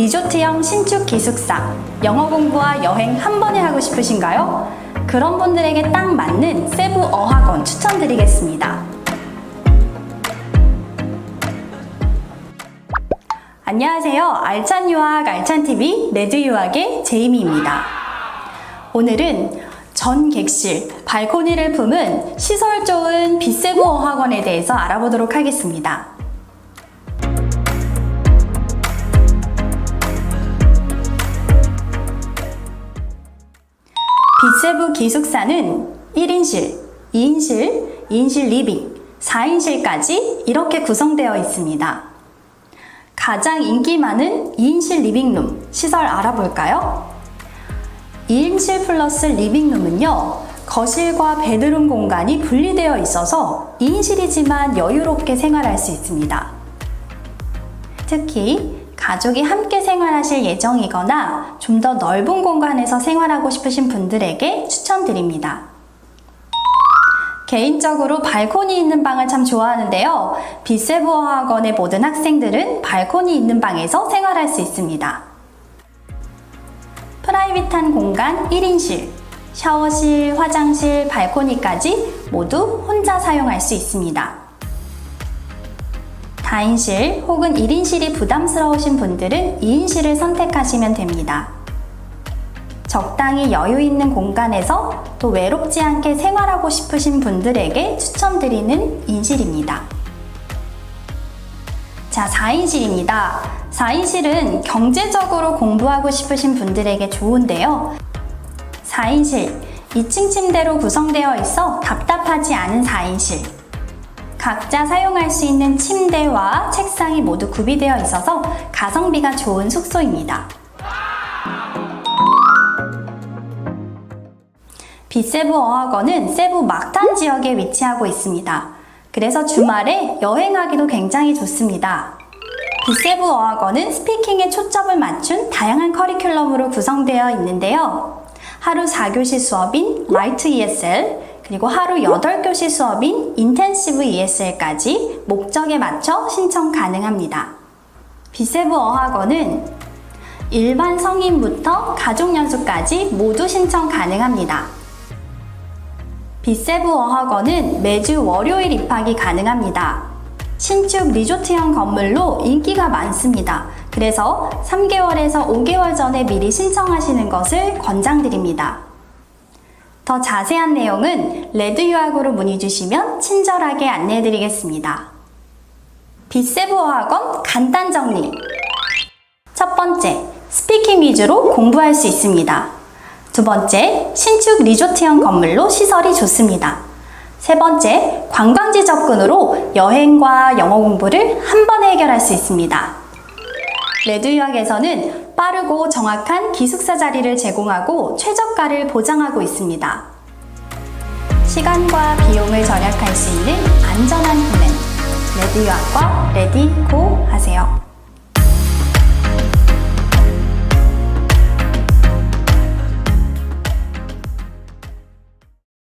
리조트형 신축 기숙사, 영어 공부와 여행 한 번에 하고 싶으신가요? 그런 분들에게 딱 맞는 세부 어학원 추천드리겠습니다. 안녕하세요. 알찬 유학 알찬 TV 레드 유학의 제이미입니다. 오늘은 전 객실, 발코니를 품은 시설 좋은 비세부 어학원에 대해서 알아보도록 하겠습니다. 비세부 기숙사는 1인실, 2인실, 2인실 리빙, 4인실까지 이렇게 구성되어 있습니다. 가장 인기 많은 2인실 리빙룸 시설 알아볼까요? 2인실 플러스 리빙룸은요, 거실과 베드룸 공간이 분리되어 있어서 2인실이지만 여유롭게 생활할 수 있습니다. 특히 가족이 함께 생활하실 예정이거나 좀 더 넓은 공간에서 생활하고 싶으신 분들에게 추천드립니다. 개인적으로 발코니 있는 방을 참 좋아하는데요. 비세부어 학원의 모든 학생들은 발코니 있는 방에서 생활할 수 있습니다. 프라이빗한 공간 1인실, 샤워실, 화장실, 발코니까지 모두 혼자 사용할 수 있습니다. 다인실 혹은 1인실이 부담스러우신 분들은 2인실을 선택하시면 됩니다. 적당히 여유 있는 공간에서 또 외롭지 않게 생활하고 싶으신 분들에게 추천드리는 인실입니다. 자, 4인실입니다. 4인실은 경제적으로 공부하고 싶으신 분들에게 좋은데요. 4인실, 2층 침대로 구성되어 있어 답답하지 않은 4인실. 각자 사용할 수 있는 침대와 책상이 모두 구비되어 있어서 가성비가 좋은 숙소입니다. 비세부 어학원은 세부 막탄 지역에 위치하고 있습니다. 그래서 주말에 여행하기도 굉장히 좋습니다. 비세부 어학원은 스피킹에 초점을 맞춘 다양한 커리큘럼으로 구성되어 있는데요. 하루 4교시 수업인 라이트 ESL, 그리고 하루 8교시 수업인 인텐시브 ESL까지 목적에 맞춰 신청 가능합니다. 비세부 어학원은 일반 성인부터 가족 연수까지 모두 신청 가능합니다. 비세부 어학원은 매주 월요일 입학이 가능합니다. 신축 리조트형 건물로 인기가 많습니다. 그래서 3개월에서 5개월 전에 미리 신청하시는 것을 권장드립니다. 더 자세한 내용은 레드 유학으로 문의 주시면 친절하게 안내해 드리겠습니다. 비세부 어학원 간단 정리. 첫 번째, 스피킹 위주로 공부할 수 있습니다. 두 번째, 신축 리조트형 건물로 시설이 좋습니다. 세 번째, 관광지 접근으로 여행과 영어 공부를 한 번에 해결할 수 있습니다. 레드 유학에서는 빠르고 정확한 기숙사 자리를 제공하고 최저가를 보장하고 있습니다. 시간과 비용을 절약할 수 있는 안전한 플랜. 레드 유학과 레디 고 하세요.